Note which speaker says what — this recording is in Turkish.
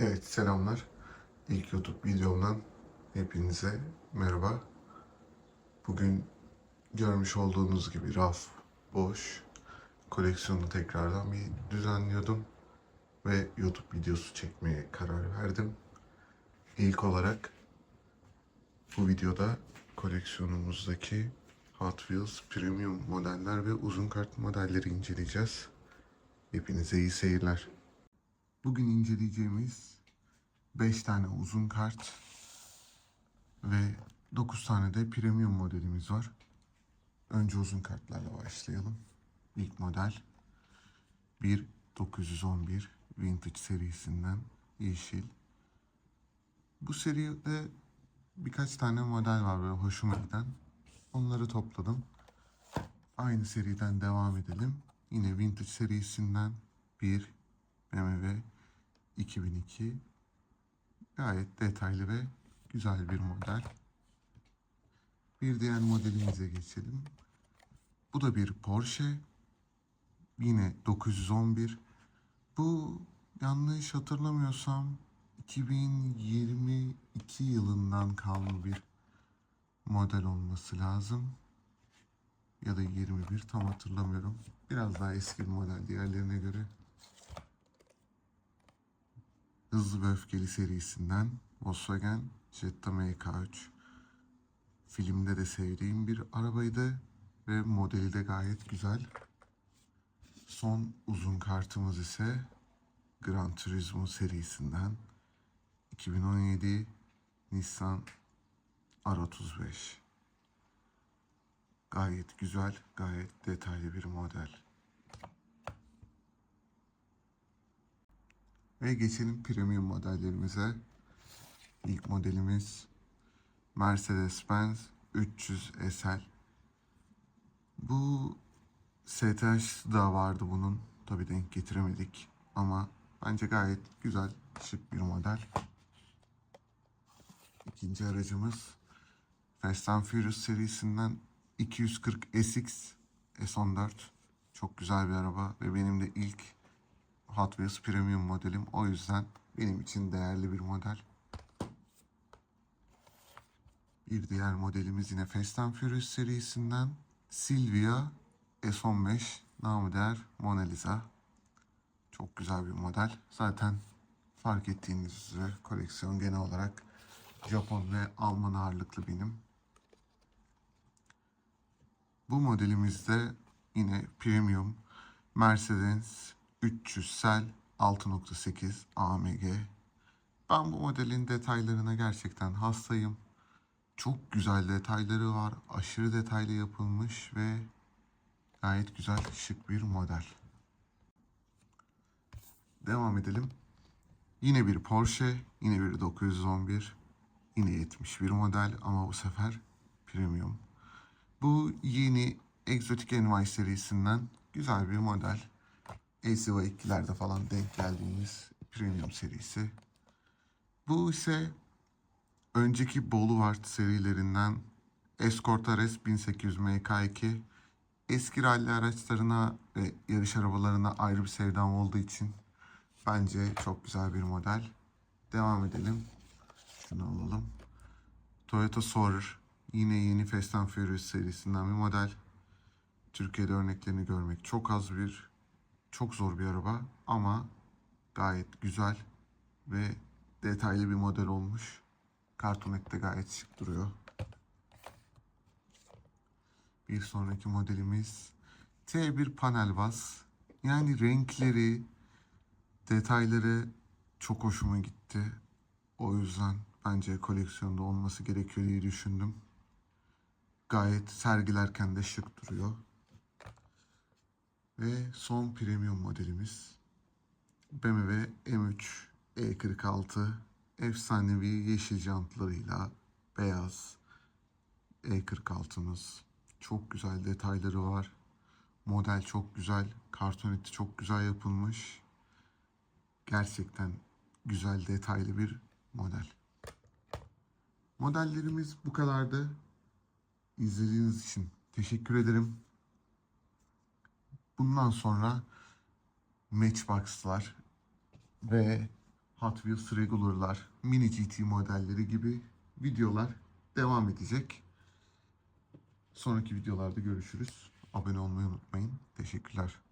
Speaker 1: Evet selamlar. İlk YouTube videomdan hepinize merhaba. Bugün görmüş olduğunuz gibi raf boş. Koleksiyonu tekrardan bir düzenliyordum. Ve YouTube videosu çekmeye karar verdim. İlk olarak bu videoda koleksiyonumuzdaki Hot Wheels Premium modeller ve uzun kart modelleri inceleyeceğiz. Hepinize iyi seyirler. Bugün inceleyeceğimiz 5 tane uzun kart ve 9 tane de premium modelimiz var. Önce uzun kartlarla başlayalım. İlk model 1911 Vintage serisinden yeşil. Bu seride birkaç tane model var böyle hoşuma giden. Onları topladım. Aynı seriden devam edelim. Yine Vintage serisinden bir BMW 2002 gayet detaylı ve güzel bir model. Bir diğer modelimize geçelim. Bu da bir Porsche. Yine 911. Bu yanlış hatırlamıyorsam 2022 yılından kalma bir model olması lazım. Ya da 21 tam hatırlamıyorum. Biraz daha eski bir model diğerlerine göre. Hızlı ve Öfkeli serisinden Volkswagen Jetta MK3. Filmde de sevdiğim bir arabaydı ve modeli de gayet güzel. Son uzun kartımız ise Gran Turismo serisinden 2017 Nissan R35. Gayet güzel, gayet detaylı bir model. Ve geçelim premium modellerimize. İlk modelimiz Mercedes-Benz 300 SL. Bu STH da vardı bunun. Tabi denk getiremedik ama bence gayet güzel, şık bir model. İkinci aracımız Fast and Furious serisinden 240 SX S14. Çok güzel bir araba ve benim de ilk Hot Wheels Premium modelim. O yüzden benim için değerli bir model. Bir diğer modelimiz yine Fast and Furious serisinden Silvia S15 namı değer Mona Lisa. Çok güzel bir model. Zaten fark ettiğiniz üzere koleksiyon genel olarak Japon ve Alman ağırlıklı benim. Bu modelimizde yine premium Mercedes 300 sel 6.8 AMG. Ben bu modelin detaylarına gerçekten hastayım. Çok güzel detayları var. Aşırı detaylı yapılmış ve gayet güzel şık bir model. Devam edelim. Yine bir Porsche, yine bir 911, yine 71 model ama bu sefer premium. Bu yeni Exotic NY serisinden güzel bir model. ACV 2'lerde falan denk geldiğimiz premium serisi. Bu ise önceki Boulevard serilerinden Escort RS 1800 MK2 eski rally araçlarına ve yarış arabalarına ayrı bir sevdam olduğu için bence çok güzel bir model. Devam edelim. Şunu alalım. Toyota Soarer yine yeni Fast and Furious serisinden bir model. Türkiye'de örneklerini görmek çok az bir çok zor bir araba ama gayet güzel ve detaylı bir model olmuş. Kartonette gayet şık duruyor. Bir sonraki modelimiz T1 panel bas. Yani renkleri, detayları çok hoşuma gitti. O yüzden bence koleksiyonda olması gerekiyor diye düşündüm. Gayet sergilerken de şık duruyor. Ve son premium modelimiz BMW M3 E46 efsanevi yeşil jantlarıyla beyaz E46'mız. Çok güzel detayları var. Model çok güzel. Kartoneti çok güzel yapılmış. Gerçekten güzel detaylı bir model. Modellerimiz bu kadardı. İzlediğiniz için teşekkür ederim. Bundan sonra Matchbox'lar ve Hot Wheels Regular'lar, Mini GT modelleri gibi videolar devam edecek. Sonraki videolarda görüşürüz. Abone olmayı unutmayın. Teşekkürler.